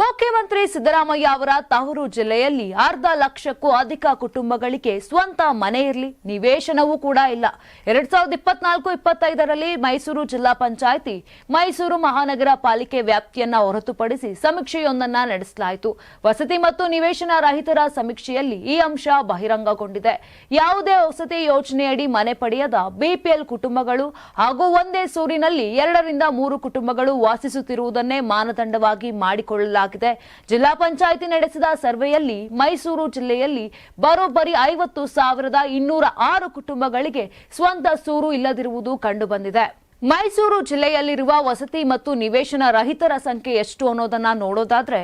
ಮುಖ್ಯಮಂತ್ರಿ ಸಿದ್ದರಾಮಯ್ಯ ಅವರ ತವರು ಜಿಲ್ಲೆಯಲ್ಲಿ ಅರ್ಧ ಲಕ್ಷಕ್ಕೂ ಅಧಿಕ ಕುಟುಂಬಗಳಿಗೆ ಸ್ವಂತ ಮನೆ ಇರಲಿ, ನಿವೇಶನವೂ ಕೂಡ ಇಲ್ಲ. ಎರಡ್ ಸಾವಿರದ ಇಪ್ಪತ್ನಾಲ್ಕು ಇಪ್ಪತ್ತೈದರಲ್ಲಿ ಮೈಸೂರು ಜಿಲ್ಲಾ ಪಂಚಾಯಿತಿ ಮೈಸೂರು ಮಹಾನಗರ ಪಾಲಿಕೆ ವ್ಯಾಪ್ತಿಯನ್ನ ಹೊರತುಪಡಿಸಿ ಸಮೀಕ್ಷೆಯೊಂದನ್ನ ನಡೆಸಲಾಯಿತು. ವಸತಿ ಮತ್ತು ನಿವೇಶನ ರಹಿತರ ಸಮೀಕ್ಷೆಯಲ್ಲಿ ಈ ಅಂಶ ಬಹಿರಂಗಗೊಂಡಿದೆ. ಯಾವುದೇ ವಸತಿ ಯೋಜನೆಯಡಿ ಮನೆ ಪಡೆಯದ ಬಿಪಿಎಲ್ ಕುಟುಂಬಗಳು ಹಾಗೂ ಒಂದೇ ಸೂರಿನಲ್ಲಿ ಎರಡರಿಂದ ಮೂರು ಕುಟುಂಬಗಳು ವಾಸಿಸುತ್ತಿರುವುದನ್ನೇ ಮಾನದಂಡವಾಗಿ ಮಾಡಿಕೊಳ್ಳಲಾಗಿದೆ. ಜಿಲ್ಲಾ ಪಂಚಾಯಿತಿ ನಡೆಸಿದ ಸರ್ವೆಯಲ್ಲಿ ಮೈಸೂರು ಜಿಲ್ಲೆಯಲ್ಲಿ ಬರೋಬ್ಬರಿ ಐವತ್ತು ಸಾವಿರದ ಇನ್ನೂರ ಆರು ಕುಟುಂಬಗಳಿಗೆ ಸ್ವಂತ ಸೂರು ಇಲ್ಲದಿರುವುದು ಕಂಡುಬಂದಿದೆ. ಮೈಸೂರು ಜಿಲ್ಲೆಯಲ್ಲಿರುವ ವಸತಿ ಮತ್ತು ನಿವೇಶನ ರಹಿತರ ಸಂಖ್ಯೆ ಎಷ್ಟು ಅನ್ನೋದನ್ನ ನೋಡೋದಾದ್ರೆ,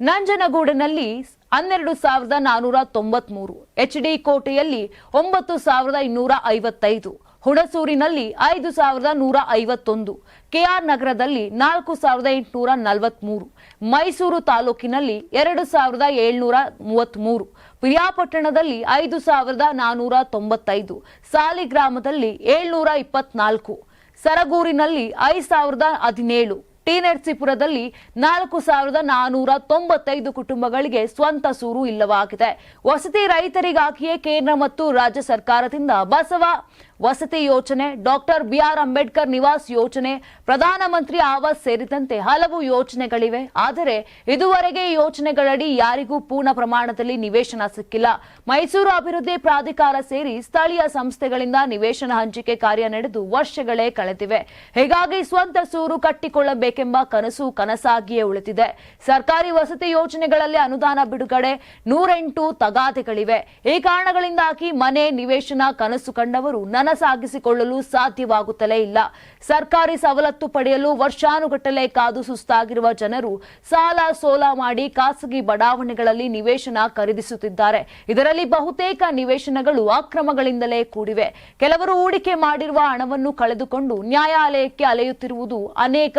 ನಂಜನಗೂಡಿನಲ್ಲಿ ಹನ್ನೆರಡು ಸಾವಿರದ ನಾನೂರ ತೊಂಬತ್ಮೂರು ಎಚ್ಡಿ ಕೋಟೆಯಲ್ಲಿ ಒಂಬತ್ತು ಸಾವಿರದ ಇನ್ನೂರ ಐವತ್ತೈದು ಹುಣಸೂರಿನಲ್ಲಿ ಐದು ಸಾವಿರದ ನೂರ ಐವತ್ತೊಂದು, ಕೆಆರ್ ನಗರದಲ್ಲಿ ನಾಲ್ಕು ಸಾವಿರದ ಎಂಟುನೂರ ನಲವತ್ಮೂರು, ಮೈಸೂರು ತಾಲೂಕಿನಲ್ಲಿ ಎರಡು ಸಾವಿರದ ಏಳ್ನೂರ ಮೂವತ್ತ್ಮೂರು ಪಿರಿಯಾಪಟ್ಟಣದಲ್ಲಿ ಐದು ಸಾವಿರದ ನಾನ್ನೂರ ತೊಂಬತ್ತೈದು ಸಾಲಿಗ್ರಾಮದಲ್ಲಿ ಏಳ್ನೂರ ಇಪ್ಪತ್ನಾಲ್ಕು, ಸರಗೂರಿನಲ್ಲಿ ಐದು ಸಾವಿರದ ಹದಿನೇಳು. ಟಿ ನರಸೀಪುರದಲ್ಲಿ ನಾಲ್ಕು ಸಾವಿರದ ನಾನೂರ ತೊಂಬತ್ತೈದು ಕುಟುಂಬಗಳಿಗೆ ಸ್ವಂತ ಸೂರು ಇಲ್ಲವಾಗಿದೆ. ವಸತಿ ರೈತರಿಗಾಗಿಯೇ ಕೇಂದ್ರ ಮತ್ತು ರಾಜ್ಯ ಸರ್ಕಾರದಿಂದ ಬಸವ ವಸತಿ ಯೋಜನೆ, ಡಾಕ್ಟರ್ ಬಿಆರ್ ಅಂಬೇಡ್ಕರ್ ನಿವಾಸ್ ಯೋಜನೆ, ಪ್ರಧಾನಮಂತ್ರಿ ಆವಾಸ್ ಸೇರಿದಂತೆ ಹಲವು ಯೋಜನೆಗಳಿವೆ. ಆದರೆ ಇದುವರೆಗೆ ಯೋಜನೆಗಳಡಿ ಯಾರಿಗೂ ಪೂರ್ಣ ಪ್ರಮಾಣದಲ್ಲಿ ನಿವೇಶನ ಸಿಕ್ಕಿಲ್ಲ. ಮೈಸೂರು ಅಭಿವೃದ್ಧಿ ಪ್ರಾಧಿಕಾರ ಸೇರಿ ಸ್ಥಳೀಯ ಸಂಸ್ಥೆಗಳಿಂದ ನಿವೇಶನ ಹಂಚಿಕೆ ಕಾರ್ಯ ನಡೆದು ವರ್ಷಗಳೇ ಕಳೆದಿವೆ. ಹೀಗಾಗಿ ಸ್ವಂತ ಸೂರು ಕಟ್ಟಿಕೊಳ್ಳಬೇಕೆಂಬ ಕನಸು ಕನಸಾಗಿಯೇ ಉಳಿದಿದೆ ಸರ್ಕಾರಿ ವಸತಿ ಯೋಜನೆಗಳಲ್ಲಿ ಅನುದಾನ ಬಿಡುಗಡೆ ನೂರೆಂಟು ತಗಾದೆಗಳಿವೆ. ಈ ಕಾರಣಗಳಿಂದಾಗಿ ಮನೆ ನಿವೇಶನ ಕನಸು ಕಂಡವರು ನನಸಾಗಿಸಿಕೊಳ್ಳಲು ಸಾಧ್ಯವಾಗುತ್ತಲೇ ಇಲ್ಲ. ಸರ್ಕಾರಿ ಸವಲತ್ತು ಪಡೆಯಲು ವರ್ಷಾನುಗಟ್ಟಲೆ ಕಾದು ಸುಸ್ತಾಗಿರುವ ಜನರು ಸಾಲ ಸೋಲ ಮಾಡಿ ಖಾಸಗಿ ಬಡಾವಣೆಗಳಲ್ಲಿ ನಿವೇಶನ ಖರೀದಿಸುತ್ತಿದ್ದಾರೆ. ಇದರಲ್ಲಿ ಬಹುತೇಕ ನಿವೇಶನಗಳು ಅಕ್ರಮಗಳಿಂದಲೇ ಕೂಡಿವೆ. ಕೆಲವರು ಹೂಡಿಕೆ ಮಾಡಿರುವ ಹಣವನ್ನು ಕಳೆದುಕೊಂಡು ನ್ಯಾಯಾಲಯಕ್ಕೆ ಅಲೆಯುತ್ತಿರುವುದು ಅನೇಕ